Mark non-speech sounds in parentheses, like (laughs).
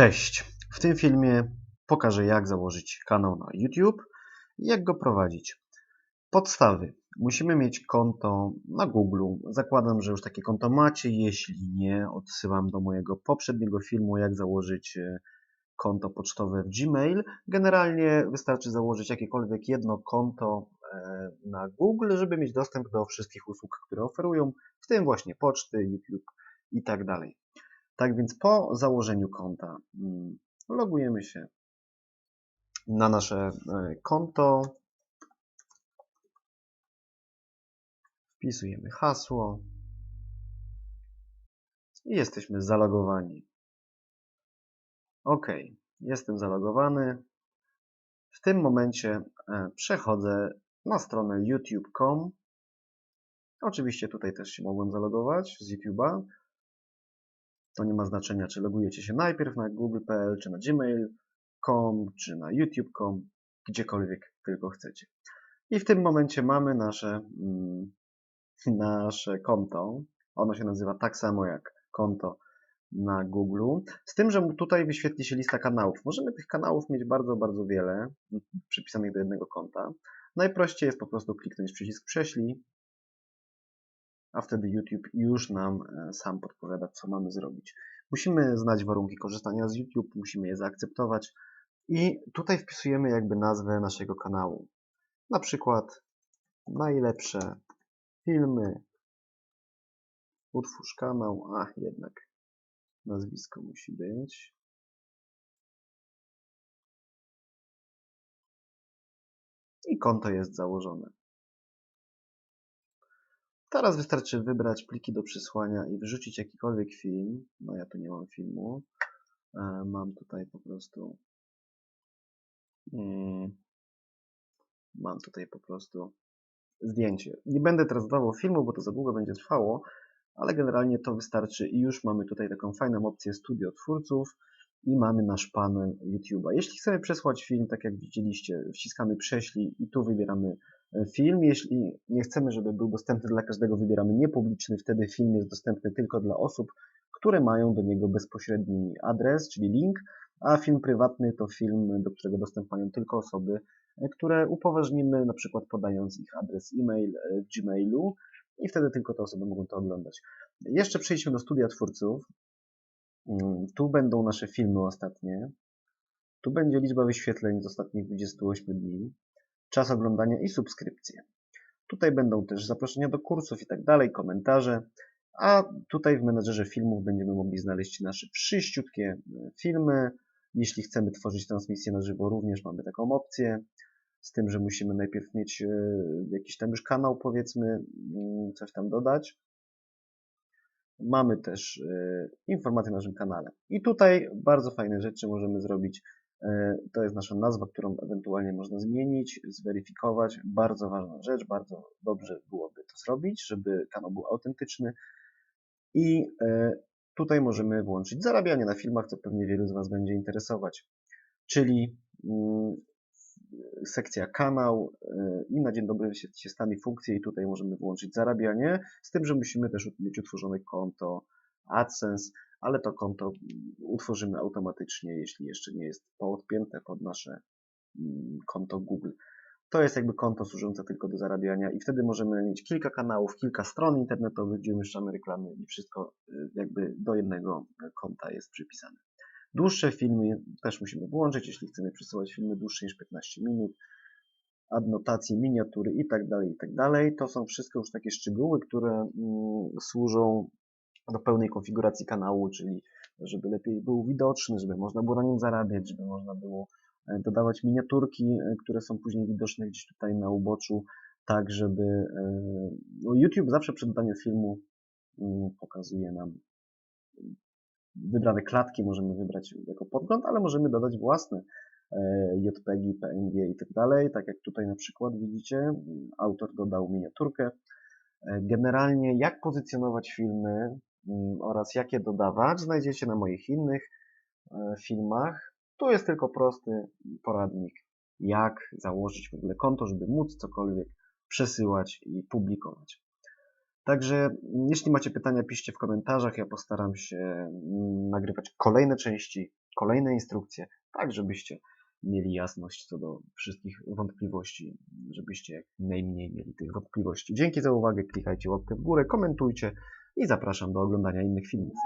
Cześć! W tym filmie pokażę jak założyć kanał na YouTube i jak go prowadzić. Podstawy. Musimy mieć konto na Google. Zakładam, że już takie konto macie. Jeśli nie, odsyłam do mojego poprzedniego filmu jak założyć e, konto pocztowe w Gmail. Generalnie wystarczy założyć jakiekolwiek jedno konto e, na Google, żeby mieć dostęp do wszystkich usług, które oferują, w tym właśnie poczty, YouTube i tak dalej. Tak więc po założeniu konta mm, logujemy się na nasze e, konto. Wpisujemy hasło i jesteśmy zalogowani. OK, jestem zalogowany. W tym momencie e, przechodzę na stronę youtube.com. Oczywiście tutaj też się mogłem zalogować z YouTube'a. To nie ma znaczenia, czy logujecie się najpierw na google.pl, czy na gmail.com, czy na youtube.com, gdziekolwiek tylko chcecie. I w tym momencie mamy nasze, mm, (laughs) nasze konto. Ono się nazywa tak samo jak konto na Google. Z tym, że tutaj wyświetli się lista kanałów. Możemy tych kanałów mieć bardzo, bardzo wiele, przypisanych do jednego konta. Najprościej jest po prostu kliknąć przycisk prześlij a wtedy YouTube już nam e, sam podpowiada, co mamy zrobić. Musimy znać warunki korzystania z YouTube, musimy je zaakceptować i tutaj wpisujemy jakby nazwę naszego kanału. Na przykład najlepsze filmy, utwórz kanał, a jednak nazwisko musi być. I konto jest założone. Teraz wystarczy wybrać pliki do przysłania i wrzucić jakikolwiek film. No ja tu nie mam filmu. E, mam tutaj po prostu mm, mam tutaj po prostu zdjęcie. Nie będę teraz dawał filmu, bo to za długo będzie trwało, ale generalnie to wystarczy i już mamy tutaj taką fajną opcję studio twórców i mamy nasz panel YouTube'a. Jeśli chcemy przesłać film, tak jak widzieliście, wciskamy prześlij i tu wybieramy film. Jeśli nie chcemy, żeby był dostępny dla każdego, wybieramy niepubliczny. Wtedy film jest dostępny tylko dla osób, które mają do niego bezpośredni adres, czyli link, a film prywatny to film, do którego dostęp mają tylko osoby, które upoważnimy, na przykład podając ich adres e-mail w Gmailu i wtedy tylko te osoby mogą to oglądać. Jeszcze przejdźmy do studia twórców. Mm, tu będą nasze filmy ostatnie. Tu będzie liczba wyświetleń z ostatnich 28 dni czas oglądania i subskrypcje. Tutaj będą też zaproszenia do kursów i tak dalej, komentarze, a tutaj w menedżerze filmów będziemy mogli znaleźć nasze wszyściutkie e, filmy. Jeśli chcemy tworzyć transmisję na żywo, również mamy taką opcję. Z tym, że musimy najpierw mieć e, jakiś tam już kanał, powiedzmy, mm, coś tam dodać. Mamy też e, informacje na naszym kanale. I tutaj bardzo fajne rzeczy możemy zrobić to jest nasza nazwa, którą ewentualnie można zmienić, zweryfikować. Bardzo ważna rzecz, bardzo dobrze byłoby to zrobić, żeby kanał był autentyczny. I e, tutaj możemy włączyć zarabianie na filmach, co pewnie wielu z Was będzie interesować. Czyli mm, sekcja kanał e, i na dzień dobry się stanie funkcje i tutaj możemy włączyć zarabianie, z tym, że musimy też mieć utworzone konto AdSense, ale to konto utworzymy automatycznie, jeśli jeszcze nie jest podpięte pod nasze mm, konto Google. To jest jakby konto służące tylko do zarabiania i wtedy możemy mieć kilka kanałów, kilka stron internetowych, gdzie umieszczamy reklamy i wszystko y, jakby do jednego konta jest przypisane. Dłuższe filmy też musimy włączyć, jeśli chcemy przesyłać filmy dłuższe niż 15 minut, adnotacje, miniatury i tak dalej, i tak dalej. To są wszystko już takie szczegóły, które mm, służą do pełnej konfiguracji kanału, czyli żeby lepiej był widoczny, żeby można było na nim zarabiać, żeby można było e, dodawać miniaturki, e, które są później widoczne gdzieś tutaj na uboczu, tak żeby e, no YouTube zawsze przed dodaniem filmu mm, pokazuje nam wybrane klatki, możemy wybrać jako podgląd, ale możemy dodać własne JPEGi, PNG i tak dalej, tak jak tutaj na przykład widzicie, autor dodał miniaturkę. Generalnie jak pozycjonować filmy, Mm, oraz jakie dodawać, znajdziecie na moich innych e, filmach. Tu jest tylko prosty poradnik, jak założyć w ogóle konto, żeby móc cokolwiek przesyłać i publikować. Także jeśli macie pytania, piszcie w komentarzach. Ja postaram się mm, nagrywać kolejne części, kolejne instrukcje, tak żebyście mieli jasność co do wszystkich wątpliwości, żebyście jak najmniej mieli tych wątpliwości. Dzięki za uwagę, klikajcie łapkę w górę, komentujcie i zapraszam do oglądania innych filmów.